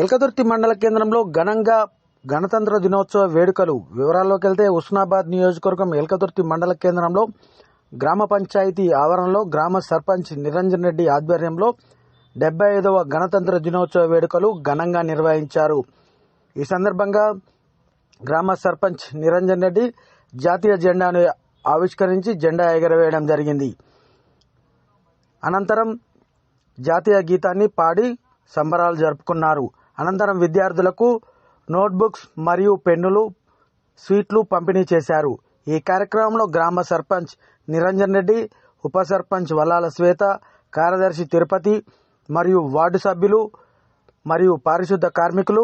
ఎల్కదుర్తి మండల కేంద్రంలో ఘనంగా గణతంత్ర దినోత్సవ వేడుకలు. వివరాల్లోకి వెళ్తే ఉస్నాబాద్ నియోజకవర్గం ఎల్కదుర్తి మండల కేంద్రంలో గ్రామ పంచాయతీ ఆవరణలో గ్రామ సర్పంచ్ నిరంజన్ రెడ్డి ఆధ్వర్యంలో డెబ్బై ఐదవ గణతంత్ర దినోత్సవ వేడుకలు ఘనంగా నిర్వహించారు. ఈ సందర్భంగా గ్రామ సర్పంచ్ నిరంజన్ రెడ్డి జాతీయ జెండాను ఆవిష్కరించి జెండా ఎగరవేయడం జరిగింది. అనంతరం జాతీయ గీతాన్ని పాడి సంబరాలు జరుపుకున్నారు. అనంతరం విద్యార్థులకు నోట్బుక్స్ మరియు పెన్నులు స్వీట్లు పంపిణీ చేశారు. ఈ కార్యక్రమంలో గ్రామ సర్పంచ్ నిరంజన్ రెడ్డి ఉప సర్పంచ్ వల్లాల శ్వేత కార్యదర్శి తిరుపతి మరియు వార్డు సభ్యులు మరియు పారిశుద్ధ కార్మికులు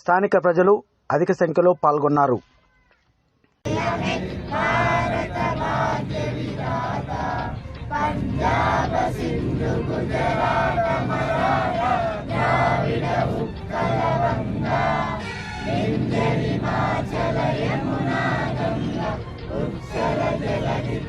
స్థానిక ప్రజలు అధిక సంఖ్యలో పాల్గొన్నారు.